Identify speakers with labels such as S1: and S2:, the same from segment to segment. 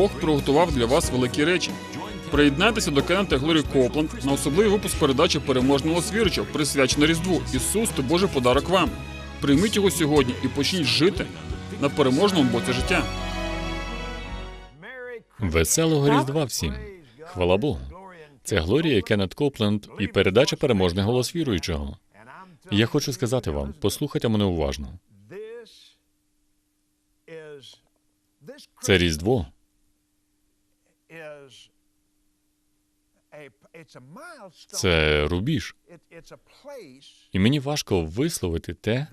S1: Бог приготував для вас великі речі. Приєднайтеся до Кеннета Глорі Копланд на особливий випуск передачі переможного свірча, присвячено Різдву. Ісус то Божий подарок вам. Прийміть його сьогодні і почніть жити на переможному боці життя.
S2: Веселого Різдва всім! Хвала Богу! Це Глорія Кеннет Копленд і передача переможний голос віруючого. Я хочу сказати вам, послухайте мене уважно. Це Різдво. Це рубіж. І мені важко висловити те,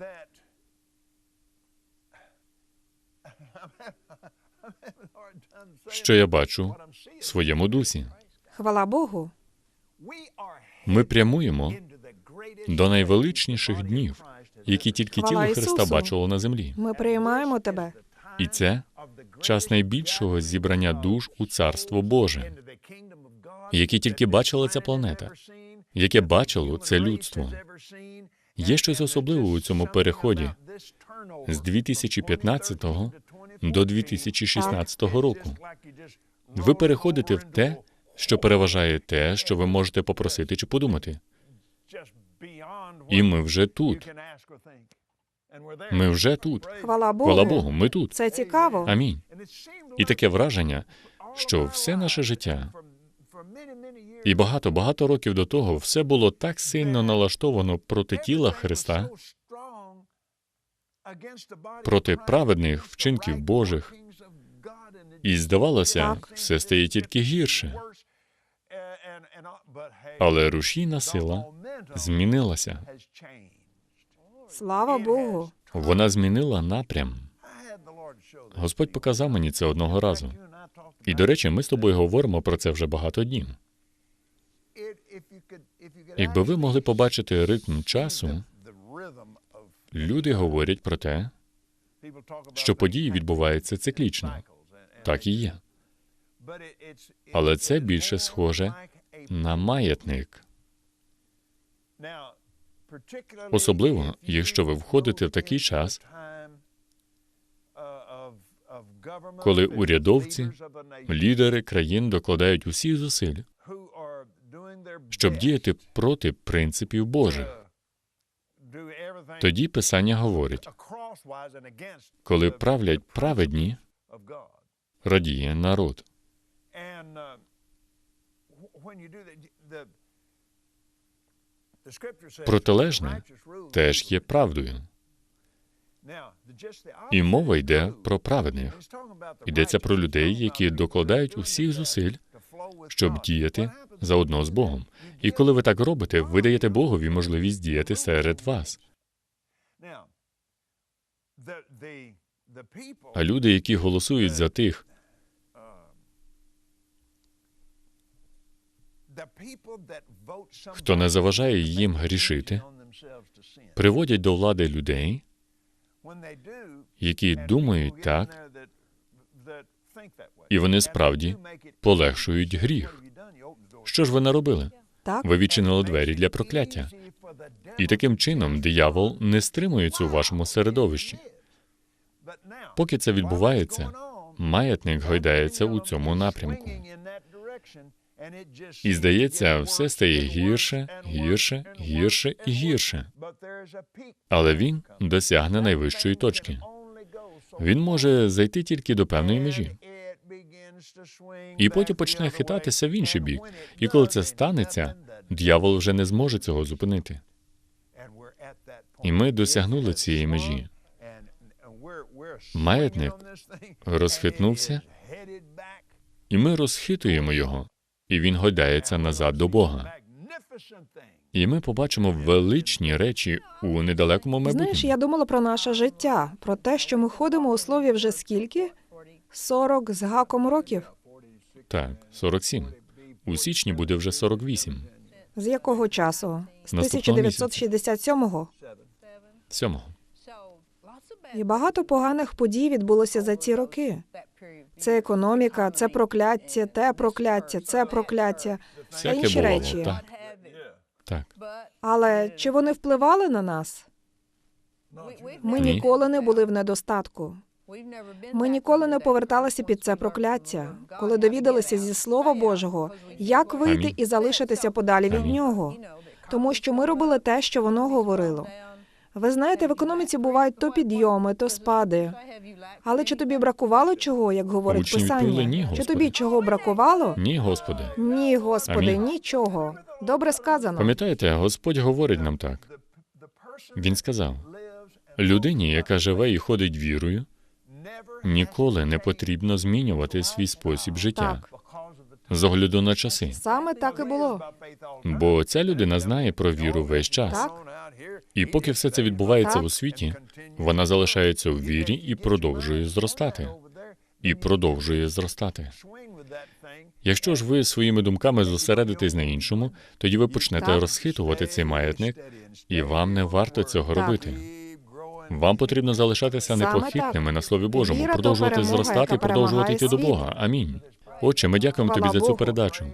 S2: що я бачу в своєму дусі.
S3: Хвала Богу.
S2: Ми прямуємо до найвеличніших днів, які тільки
S3: Хвала
S2: тіло Христа бачило на землі.
S3: Ми приймаємо тебе.
S2: І це час найбільшого зібрання душ у Царство Боже, яке тільки бачила ця планета, яке бачило це людство. Є щось особливе у цьому переході з 2015 до 2016 року. Ви переходите в те, що переважає те, що ви можете попросити чи подумати. І ми вже тут. Ми вже тут.
S3: Хвала Богу.
S2: Хвала Богу, ми тут.
S3: Це цікаво.
S2: Амінь. І таке враження, що все наше життя і багато багато років до того все було так сильно налаштовано проти тіла Христа, проти праведних вчинків Божих, і здавалося, все стає тільки гірше. Але рушійна сила змінилася.
S3: Слава Богу.
S2: Вона змінила напрям. Господь показав мені це одного разу. І, до речі, ми з тобою говоримо про це вже багато днів. Якби ви могли побачити ритм часу, люди говорять про те, що події відбуваються циклічно. Так і є. Але це більше схоже на маятник.
S4: Особливо, якщо ви входите в такий час,
S2: коли урядовці, лідери країн докладають усіх зусиль, щоб діяти проти принципів Божих. Тоді Писання говорить, коли правлять праведні, радіє народ.
S4: Протилежне
S2: Теж є правдою. І мова йде про праведних. Йдеться про людей, які докладають усіх зусиль, щоб діяти заодно з Богом. І коли ви так робите, ви даєте Богові можливість діяти серед вас. А люди, які голосують за тих,
S4: хто не заважає їм грішити,
S2: приводять до влади людей,
S4: які думають так,
S2: і вони справді полегшують гріх. Що ж ви наробили?
S3: Так?
S2: Ви відчинили двері для прокляття. І таким чином диявол не стримується у вашому середовищі. Поки це відбувається, маятник гойдається у цьому напрямку. І здається, все стає гірше, гірше, гірше і гірше. Але він досягне найвищої точки. Він може зайти тільки до певної межі. І потім почне хитатися в інший бік. І коли це станеться, дьявол вже не зможе цього зупинити. І ми досягнули цієї межі. Маятник розхитнувся, І ми розхитуємо його, і він гойдається назад до Бога. І ми побачимо величні речі у недалекому
S3: Знаєш, я думала про наше життя, про те, що ми ходимо у слові вже скільки? 40 з гаком років.
S2: Так, 47. У січні буде вже 48.
S3: З якого часу? З
S2: Наступного
S3: 1967-го.
S2: Сьомого.
S3: І багато поганих подій відбулося за ці роки. Це економіка, це прокляття, те прокляття, це прокляття та інші
S2: бувало,
S3: речі.
S2: так. Так.
S3: Але чи вони впливали на нас? Ми
S2: Ні.
S3: ніколи не були в недостатку. Ми ніколи не поверталися під це прокляття, коли довідалися зі Слова Божого, як вийти
S2: Амінь.
S3: і залишитися подалі від
S2: Амінь.
S3: нього, тому що ми робили те, що воно говорило. Ви знаєте, в економіці бувають то підйоми, то спади. Але чи тобі бракувало чого, як говорить
S2: Учні відповіли,
S3: писання?
S2: «Ні,
S3: чи тобі чого бракувало?
S2: Ні, Господи.
S3: Ні, Господи,
S2: Амінь.
S3: нічого. Добре сказано.
S2: Пам'ятаєте, Господь говорить нам так. Він сказав: людині, яка живе і ходить вірою, ніколи не потрібно змінювати свій спосіб життя
S3: Так.
S2: З огляду на часи.
S3: Саме так і було.
S2: Бо ця людина знає про віру весь час.
S3: Так.
S2: І поки все це відбувається
S3: Так.
S2: у світі, вона залишається у вірі і продовжує зростати. І продовжує зростати. Якщо ж ви своїми думками зосередитесь на іншому, тоді ви почнете
S3: Так.
S2: розхитувати цей маятник, і вам не варто цього
S3: Так.
S2: робити. Вам потрібно залишатися
S3: Саме
S2: непохитними
S3: так.
S2: на слові Божому,
S3: Віра
S2: продовжувати зростати і продовжувати йти до Бога. Амінь. Отче, ми дякуємо тобі за цю передачу.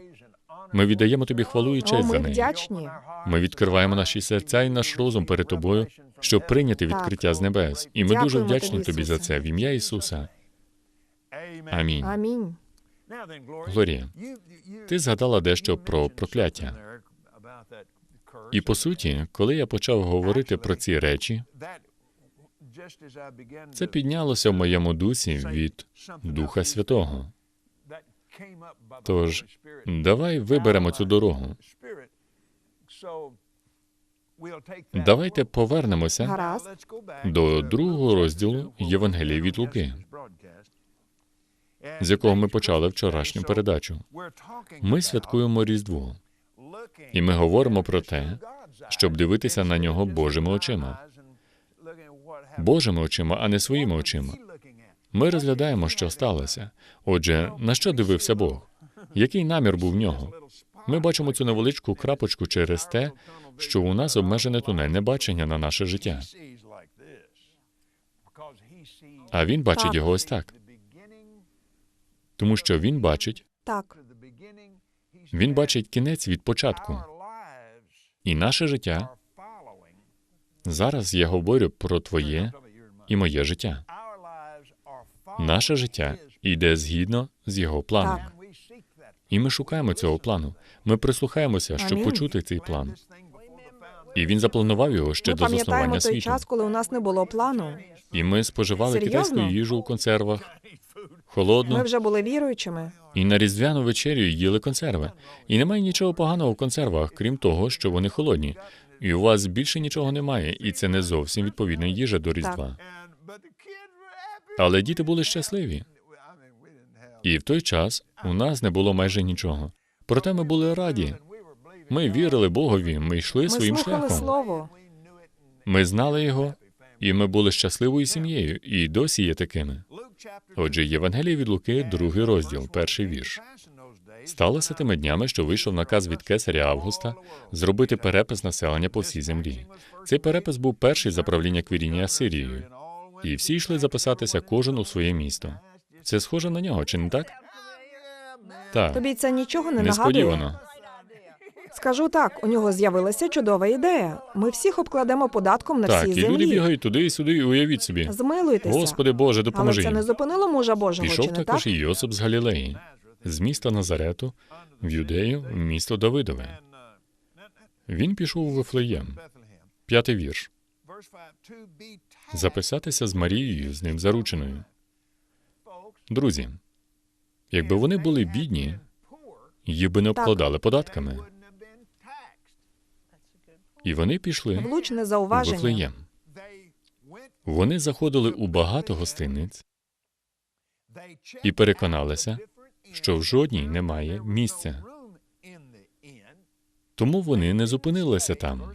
S2: Ми віддаємо тобі хвалу і
S3: О,
S2: честь за неї.
S3: вдячні.
S2: Ми відкриваємо наші серця і наш розум перед тобою, щоб прийняти
S3: Так.
S2: відкриття з небес. І ми
S3: Дякуємо
S2: дуже вдячні
S3: тобі,
S2: тобі за це в ім'я Ісуса. Амінь.
S3: Амінь.
S2: Глорія, ти згадала дещо про прокляття. І по суті, коли я почав говорити про ці речі, це піднялося в моєму дусі від Духа Святого. Тож давай виберемо цю дорогу. Давайте повернемося
S3: Гаразд.
S2: до другого розділу Євангелії від Луки, з якого ми почали вчорашню передачу. Ми святкуємо Різдво, і ми говоримо про те, щоб дивитися на нього Божими очима. Божими очима, а не своїми очима. Ми розглядаємо, що сталося. Отже, на що дивився Бог? Який намір був в нього? Ми бачимо цю невеличку крапочку через те, що у нас обмежене тунельне бачення на наше життя. А він бачить
S3: Так.
S2: його ось так, тому що він бачить,
S3: Так.
S2: він бачить кінець від початку. І наше життя зараз я говорю про твоє і моє життя. Наше життя йде згідно з його планом.
S3: Так.
S2: І ми шукаємо цього плану. Ми прислухаємося, щоб почути цей план. І він запланував його ще
S3: Ми
S2: до заснування
S3: той
S2: світу.
S3: час, коли у нас не було плану.
S2: І ми споживали
S3: Серйозно?
S2: китайську їжу у консервах,
S3: Ми вже були віруючими.
S2: і на різдвяну вечерю їли консерви. І немає нічого поганого в консервах, крім того, що вони холодні. І у вас більше нічого немає, і це не зовсім відповідна їжа до Різдва. Але діти були щасливі. І в той час у нас не було майже нічого. Проте ми були раді. Ми вірили Богові, ми йшли
S3: Ми
S2: своїм шляхом.
S3: слово.
S2: Ми знали його, і ми були щасливою сім'єю, і досі є такими. Отже, Євангеліє від Луки, другий розділ, перший вірш. Сталося тими днями, що вийшов наказ від кесаря Августа зробити перепис населення по всій землі. Цей перепис був перший за правління Квірінія Сирією, і всі йшли записатися кожен у своє місто. Це схоже на нього, чи не так? Так,
S3: Тобі це нічого не нагадує?
S2: несподівано.
S3: Скажу так, у нього з'явилася чудова ідея. Ми всіх обкладемо податком на
S2: Так,
S3: всій
S2: і люди бігають туди і сюди, і уявіть собі.
S3: Змилуйтеся.
S2: Господи Боже,
S3: Але
S2: допоможи
S3: це не зупинило мужа Божого,
S2: Пішов
S3: чи не
S2: також
S3: так?
S2: і Йосип з Галілеї, з міста Назарету, в Юдею, в місто Давидове. Він пішов у Вифлеєм. П'ятий вірш. Записатися з Марією, з ним зарученою. Друзі, якби вони були бідні, їх би не обкладали податками. І вони пішли
S3: Влучне
S2: у. Вифлеєм. Вони заходили у багато гостиниць і переконалися, що в жодній немає місця. Тому вони не зупинилися там.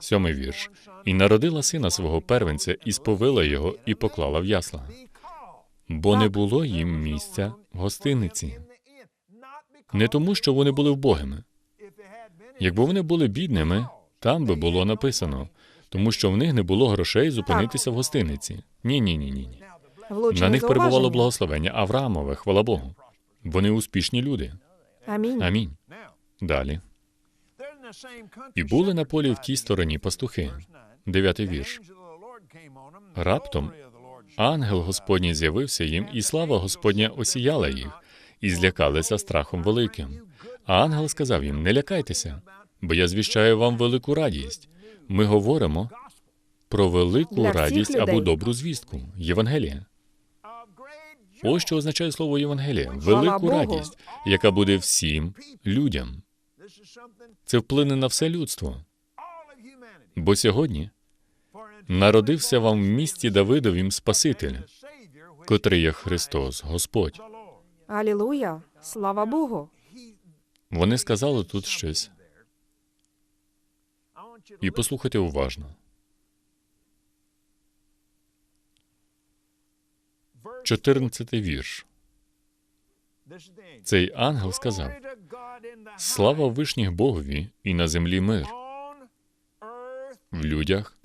S2: Сьомий вірш. І народила сина свого первенця, і сповила його, і поклала в ясла. Бо не було їм місця в гостиниці. Не тому, що вони були вбогими. Якби вони були бідними, там би було написано, тому що в них не було грошей зупинитися в гостиниці. Ні, ні, ні, ні.
S3: Влучне
S2: На них перебувало благословення Авраамове, хвала Богу. Вони успішні люди.
S3: Амінь.
S2: Амінь. Далі. І були на полі в тій стороні пастухи. Дев'ятий вірш. Раптом Ангел Господній з'явився їм, і слава Господня осіяла їх, і злякалися страхом великим. А ангел сказав їм: Не лякайтеся, бо я звіщаю вам велику радість. Ми говоримо про велику
S3: Для
S2: радість або добру звістку Євангелія. Ось що означає слово Євангелія велику радість, яка буде всім людям. Це вплине на все людство. Бо сьогодні народився вам в місті Давидовім Спаситель, котрий є Христос, Господь.
S3: Алілуя! Слава Богу!
S2: Вони сказали тут щось, і послухайте уважно. 14 вірш. Цей ангел сказав: Слава вишніх Богові і на землі мир, в людях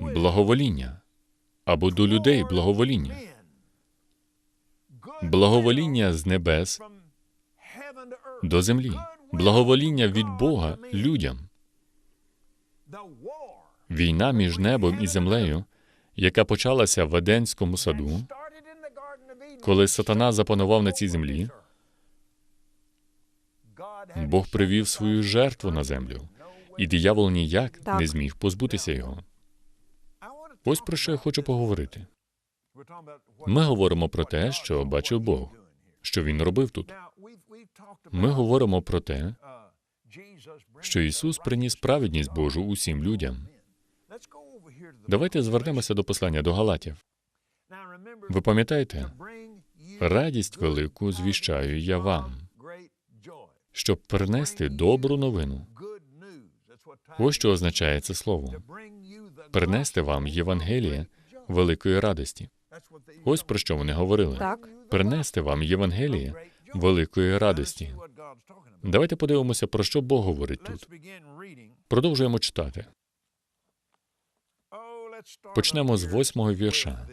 S2: благовоління або до людей благовоління, благовоління з небес до землі, благовоління від Бога людям. Війна між небом і землею, яка почалася в Еденському саду, коли сатана запанував на цій землі, Бог привів свою жертву на землю, і диявол ніяк
S3: Так.
S2: не зміг позбутися його. Ось про що я хочу поговорити. Ми говоримо про те, що бачив Бог, що він робив тут. Ми говоримо про те, що Ісус приніс праведність Божу усім людям. Давайте звернемося до послання до Галатів. Ви пам'ятаєте, радість велику звіщаю я вам, щоб принести добру новину. Ось що означає це слово принести вам Євангеліє великої радості. Ось про що вони говорили.
S3: Так,
S2: Принести вам Євангеліє великої радості. Давайте подивимося, про що Бог говорить тут. Продовжуємо читати.
S5: Почнемо з восьмого вірша.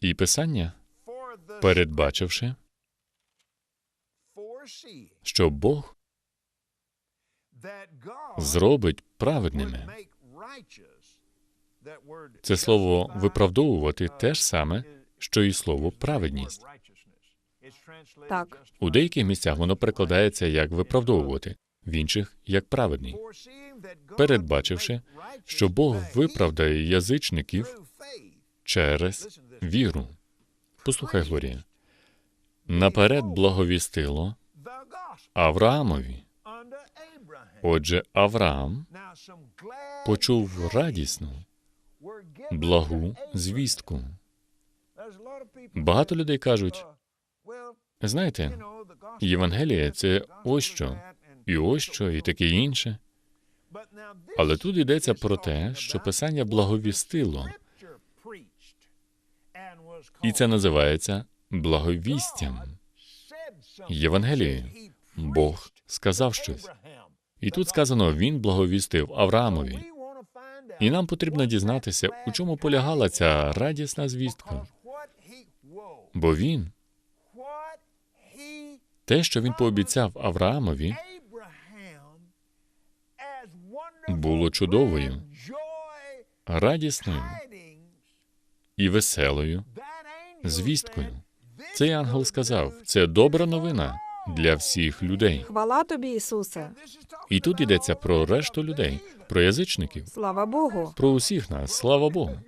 S2: І Писання, передбачивши, що Бог зробить праведними. Це слово виправдовувати те ж саме, що і слово праведність.
S3: Так.
S2: У деяких місцях воно перекладається як виправдовувати, в інших як праведний, передбачивши, що Бог виправдає язичників через віру. Послухай, Глорія. Наперед благовістило Авраамові. Отже, Авраам почув радісну, благу звістку. Багато людей кажуть, знаєте, Євангеліє це ось що, і ось що, і таке інше. Але тут йдеться про те, що Писання благовістило, і це називається благовістям. Євангелією. Бог сказав щось. І тут сказано, він благовістив Авраамові. І нам потрібно дізнатися, у чому полягала ця радісна звістка. Бо він, те, що він пообіцяв Авраамові, було чудовою, радісною і веселою звісткою. Цей ангел сказав, це добра новина для всіх людей.
S3: Хвала тобі, Ісусе!
S2: І тут йдеться про решту людей, про язичників,
S3: Слава Богу!
S2: про усіх нас, слава Богу.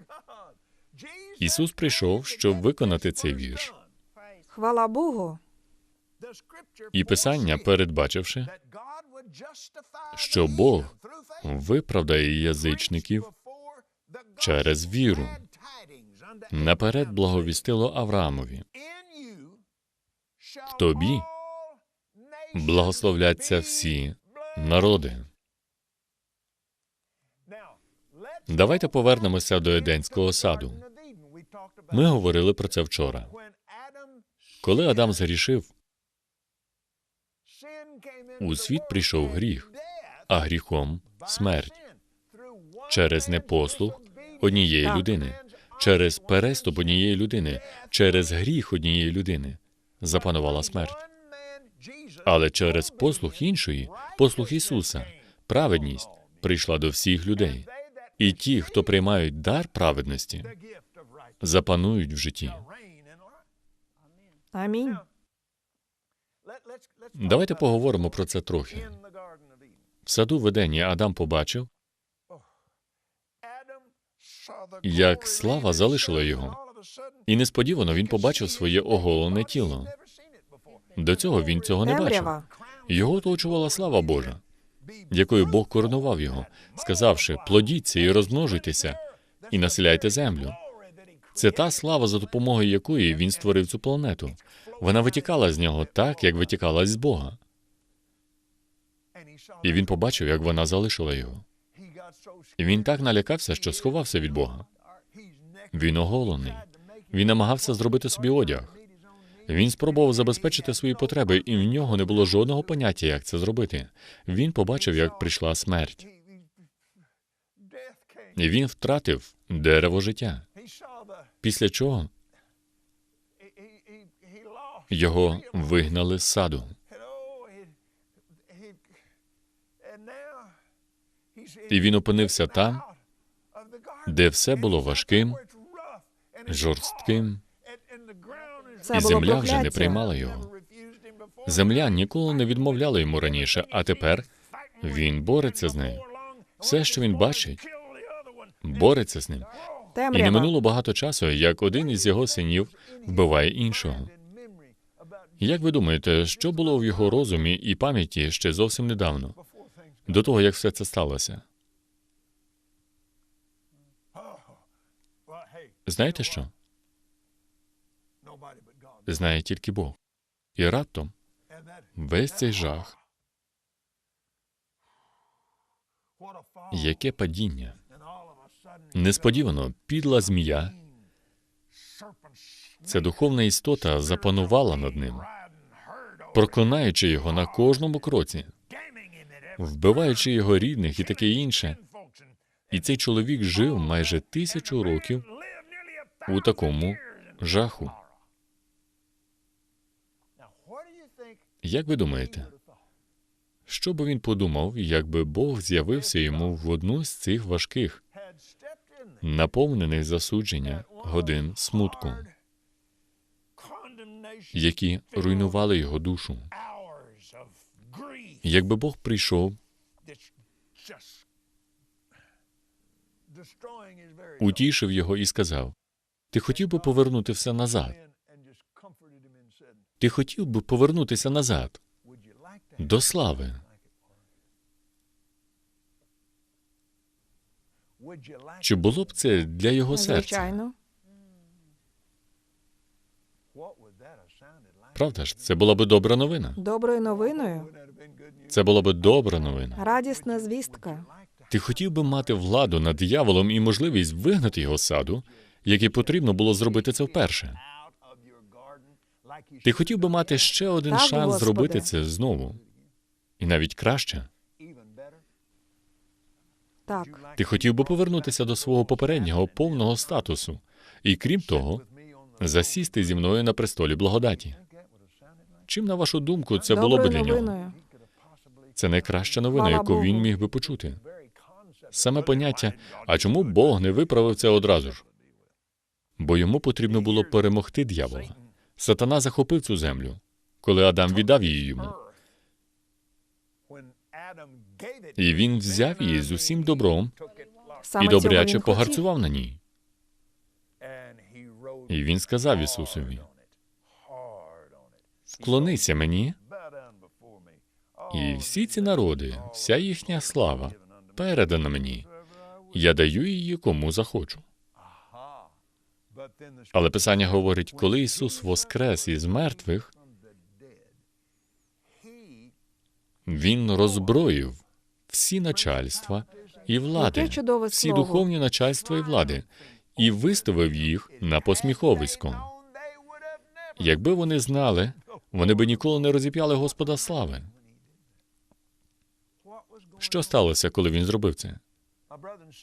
S2: Ісус прийшов, щоб виконати цей вірш.
S3: Хвала Богу!
S2: І Писання, передбачивши, що Бог виправдає язичників через віру, наперед благовістило Авраамові.
S5: В тобі
S2: Благословляться всі народи. Давайте повернемося до Еденського саду. Ми говорили про це вчора. Коли Адам згрішив,
S5: у світ прийшов гріх,
S2: а гріхом смерть через непослух однієї людини, через переступ однієї людини, через гріх однієї людини запанувала смерть. Але через послух іншої, послух Ісуса, праведність прийшла до всіх людей. І ті, хто приймають дар праведності, запанують в житті.
S3: Амінь.
S2: Давайте поговоримо про це трохи. В саду видення Адам побачив,
S6: як слава залишила його.
S2: і несподівано він побачив своє оголене тіло. До цього він цього не бачив. Його оточувала слава Божа, якою Бог коронував його, сказавши: плодіться і розмножуйтеся, і населяйте землю. Це та слава, за допомогою якої він створив цю планету. Вона витікала з нього так, як витікала з Бога. І він побачив, як вона залишила його. Він так налякався, що сховався від Бога. Він оголений. Він намагався зробити собі одяг. Він спробував забезпечити свої потреби, і в нього не було жодного поняття, як це зробити. Він побачив, як прийшла смерть, і він втратив дерево життя. Після чого його вигнали з саду. І він опинився там, де все було важким, жорстким,
S3: Це
S2: і
S3: було
S2: земля вже
S3: прокляття.
S2: не приймала його. Земля ніколи не відмовляла йому раніше, а тепер він бореться з нею. Все, що він бачить, бореться з ним. І
S3: Темрява.
S2: не минуло багато часу, як один із його синів вбиває іншого. Як ви думаєте, що було в його розумі і пам'яті ще зовсім недавно, до того, як все це сталося? Знаєте що? Знає тільки Бог. І раптом весь цей жах, яке падіння. Несподівано підла змія, ця духовна істота запанувала над ним, проклинаючи його на кожному кроці, вбиваючи його рідних і таке інше. І цей чоловік жив майже тисячу років у такому жаху. Як ви думаєте, що би він подумав, якби Бог з'явився йому в одну з цих важких, наповнених засудження годин смутку, які руйнували його душу? Якби Бог прийшов, утішив його і сказав: Ти хотів би повернути все назад? Ти хотів би повернутися назад до слави? Чи було б це для його серця?
S3: Звичайно.
S2: Правда ж, це була би добра новина.
S3: Доброю новиною.
S2: Це була би добра новина.
S3: Радісна звістка.
S2: Ти хотів би мати владу над дияволом і можливість вигнати його з саду, як і потрібно було зробити це вперше. Ти хотів би мати ще один
S3: Так,
S2: шанс
S3: Господи.
S2: зробити це знову, і навіть краще.
S3: Так.
S2: Ти хотів би повернутися до свого попереднього повного статусу, і крім того, засісти зі мною на престолі благодаті. Чим, на вашу думку, це було би
S3: Доброю
S2: для нього?
S3: новиною.
S2: Це найкраща новина, яку він міг би почути. Саме поняття, а чому Бог не виправив це одразу ж? Бо йому потрібно було перемогти дьявола. Сатана захопив цю землю, коли Адам віддав її йому. І він взяв її з усім добром і добряче погарцював на ній. І він сказав Ісусові: Вклонися мені, і всі ці народи, вся їхня слава передана мені. Я даю її кому захочу. Але Писання говорить, коли Ісус воскрес із мертвих, Він роззброїв всі начальства і влади, всі духовні начальства і влади, і виставив їх на посміховисько. Якби вони знали, вони би ніколи не розіп'яли Господа слави. Що сталося, коли він зробив це?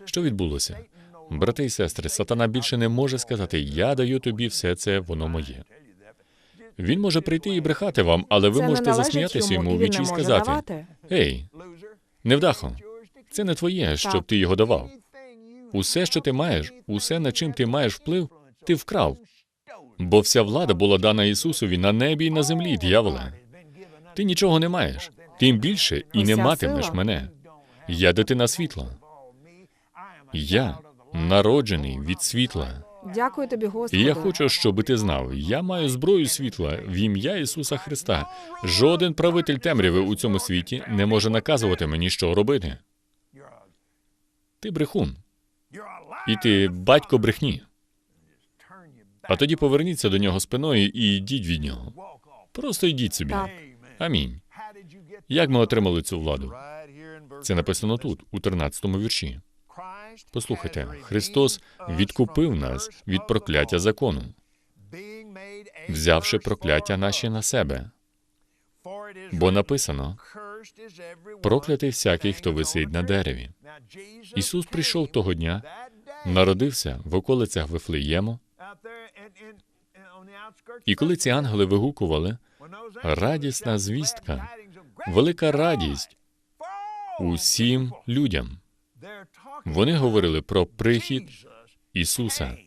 S2: Що відбулося? Брати і сестри, сатана більше не може сказати: Я даю тобі все це, воно моє. Він може прийти і брехати вам, але ви
S3: Це
S2: можете засміятися
S3: йому, він
S2: вічі і сказати. Ей, невдахо, це не твоє, щоб ти його давав. Усе, що ти маєш, усе, над чим ти маєш вплив, ти вкрав. Бо вся влада була дана Ісусові на небі і на землі, дьяволе. Ти нічого не маєш, тим більше і не матимеш мене. Я дитина світла. Я народжений від світла.
S3: Дякую тобі,
S2: І
S3: Господи.
S2: я хочу, щоб ти знав, я маю зброю світла в ім'я Ісуса Христа. Жоден правитель темряви у цьому світі не може наказувати мені, що робити. Ти брехун, і ти батько брехні. А тоді поверніться до нього спиною і йдіть від нього. Просто йдіть собі.
S3: Так.
S2: Амінь. Як ми отримали цю владу? Це написано тут, у 13-му вірші. Послухайте, Христос відкупив нас від прокляття закону, взявши прокляття наші на себе. Бо написано: проклятий всякий, хто висить на дереві. Ісус прийшов того дня, народився в околицях Вифлеєму, і коли ці ангели вигукували, радісна звістка, велика радість усім людям. Вони говорили про прихід Ісуса,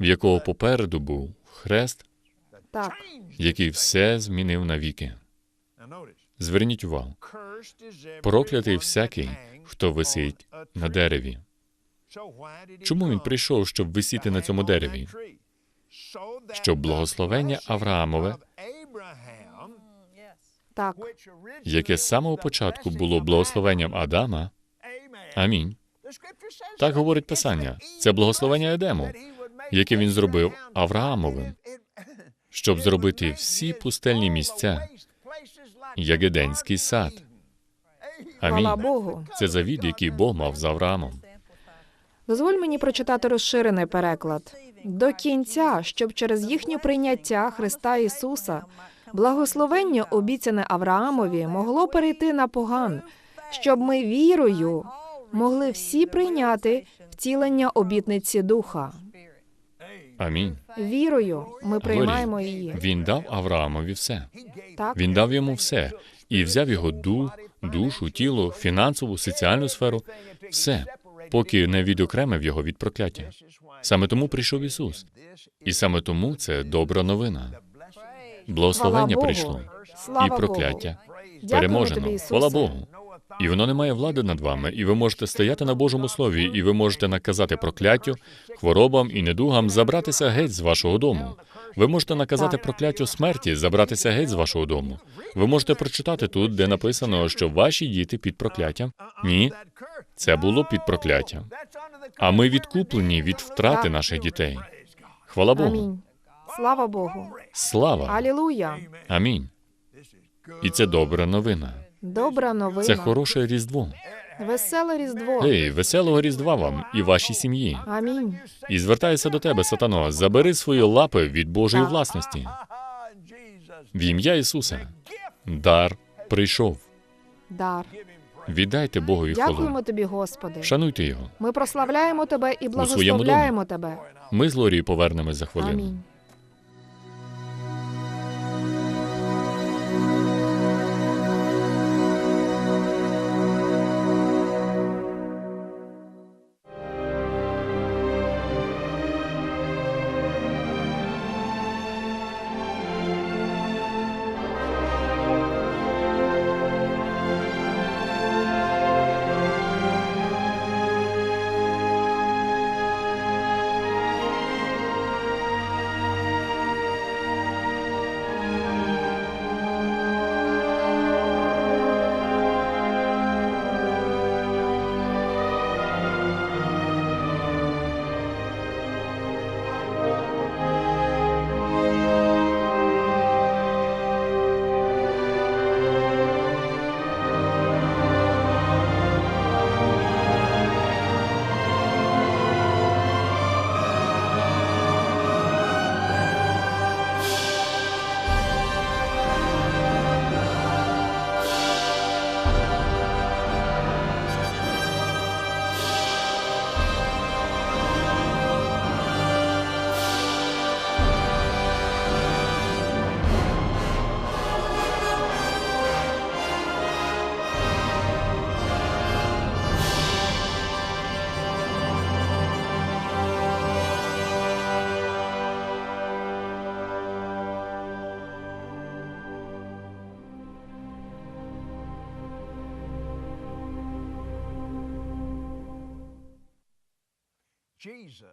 S2: в якого попереду був хрест,
S3: Так,
S2: який все змінив навіки. Зверніть увагу, проклятий всякий, хто висить на дереві. Чому він прийшов, щоб висіти на цьому дереві? Щоб благословення Авраамове,
S3: так.
S2: яке з самого початку було благословенням Адама, амінь. Так говорить Писання. Це благословення Едему, яке він зробив Авраамовим, щоб зробити всі пустельні місця, як Еденський сад. Амінь. Це завід, який Бог мав з Авраамом.
S3: Дозволь мені прочитати розширений переклад. До кінця, щоб через їхнє прийняття Христа Ісуса, благословення, обіцяне Авраамові, могло перейти на поган, щоб ми вірою могли всі прийняти втілення обітниці Духа.
S2: Амінь.
S3: Вірою ми приймаємо її.
S2: Він дав Авраамові все.
S3: Так,
S2: Він дав йому все і взяв його дух, душу, тіло, фінансову, соціальну сферу, все, поки не відокремив його від прокляття. Саме тому прийшов Ісус. І саме тому це добра новина. Благословення прийшло
S3: Слава
S2: і прокляття переможено.
S3: тобі,
S2: Хвала Богу. І воно не має влади над вами, і ви можете стояти на Божому слові, і ви можете наказати прокляттю, хворобам і недугам забратися геть з вашого дому. Ви можете наказати прокляттю смерті, забратися геть з вашого дому. Ви можете прочитати тут, де написано, що ваші діти під прокляттям. Ні, це було під прокляттям. А ми відкуплені від втрати наших дітей. Хвала Богу.
S3: Амінь. Слава Богу.
S2: Слава.
S3: Алілуя.
S2: Амінь. І це добра новина.
S3: Добра новина.
S2: Це хороше різдво.
S3: Веселе Різдво.
S2: Ей, веселого різдва вам і вашій сім'ї.
S3: Амінь.
S2: І звертаюся до тебе, сатано, забери свої лапи від Божої
S3: Так.
S2: власності. В ім'я Ісуса. Дар прийшов.
S3: Дар.
S2: Віддайте Богові хвалу.
S3: Дякуємо тобі, Господи.
S2: Шануйте його.
S3: Ми прославляємо тебе і благословляємо тебе.
S2: Ми з Лорією повернемось за хвилину.
S3: Амінь.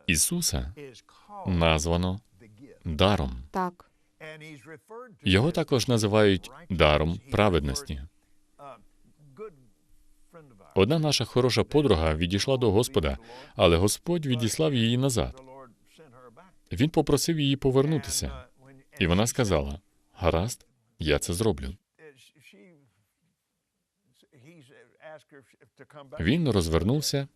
S2: Ісуса названо даром.
S3: Так,
S2: Його також називають даром праведності. Одна наша хороша подруга відійшла до Господа, але Господь відіслав її назад. Він попросив її повернутися, і вона сказала: Гаразд, я це зроблю. Він розвернувся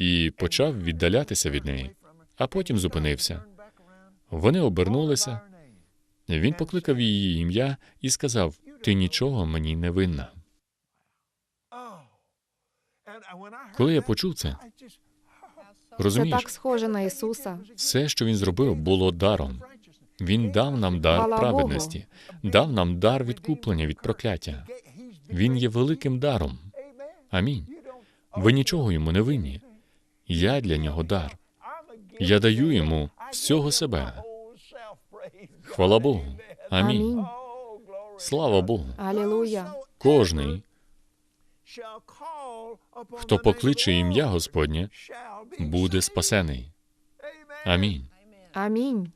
S2: і почав віддалятися від неї, а потім зупинився. Вони обернулися. Він покликав її ім'я і сказав: Ти нічого мені не винна. Коли я почув це,
S3: це
S2: розумієш,
S3: так схоже на Ісуса.
S2: все, що він зробив, було даром. Він дав нам дар
S3: Хвала
S2: праведності, дав нам дар відкуплення від прокляття. Він є великим даром. Амінь. Ви нічого йому не винні. Я для нього дар. Я даю йому всього себе. Хвала Богу. Амінь.
S3: Амінь.
S2: Слава Богу.
S3: Алілуя.
S2: Кожний, хто покличе ім'я Господнє, буде спасений. Амінь.
S3: Амінь.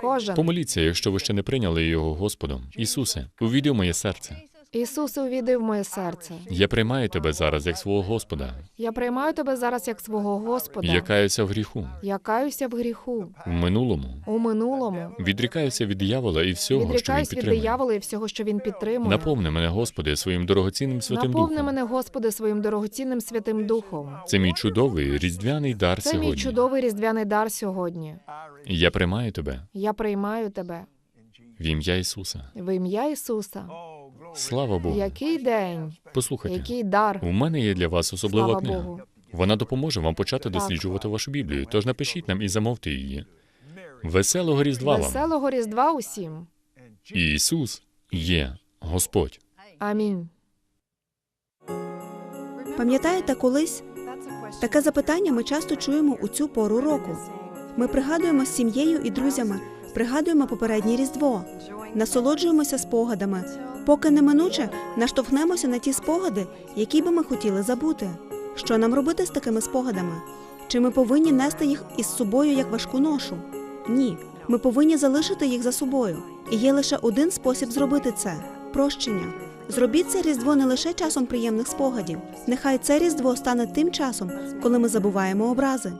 S3: Кожен.
S2: Помоліться, якщо ви ще не прийняли його Господом. Ісусе, увійди в моє серце.
S3: Ісусе, увійди в моє серце.
S2: Я приймаю тебе зараз як свого Господа.
S3: Я приймаю тебе зараз як свого Господа.
S2: Я каюся в гріху,
S3: Я каюся в гріху,
S2: в минулому.
S3: у минулому.
S2: Відрікаюся від диявола і всього, що він
S3: Відрікаюсь від диявола і всього, що він підтримує.
S2: Наповни мене, Господи, своїм дорогоцінним святим
S3: Наповни
S2: духом.
S3: мене, Господи, своїм дорогоцінним святим духом.
S2: Це мій чудовий різдвяний дар
S3: Це мій
S2: сьогодні.
S3: чудовий різдвяний дар сьогодні.
S2: Я приймаю тебе
S3: Я приймаю тебе
S2: в ім'я Ісуса.
S3: в ім'я Ісуса.
S2: Слава Богу.
S3: Який день,
S2: Послухайте,
S3: який дар.
S2: у мене є для вас особлива
S3: Слава
S2: книга.
S3: Богу.
S2: Вона допоможе вам почати досліджувати вашу Біблію. Тож напишіть нам і замовте її. Веселого Різдва вам.
S3: Веселого Різдва усім.
S2: І Ісус є Господь.
S3: Амінь.
S7: Пам'ятаєте колись? Таке запитання ми часто чуємо у цю пору року. Ми пригадуємо з сім'єю і друзями, пригадуємо попереднє Різдво, насолоджуємося спогадами, поки неминуче наштовхнемося на ті спогади, які би ми хотіли забути. Що нам робити з такими спогадами? Чи ми повинні нести їх із собою як важку ношу? Ні, ми повинні залишити їх за собою. І є лише один спосіб зробити це прощення. Зробіть це різдво не лише часом приємних спогадів. Нехай це різдво стане тим часом, коли ми забуваємо образи.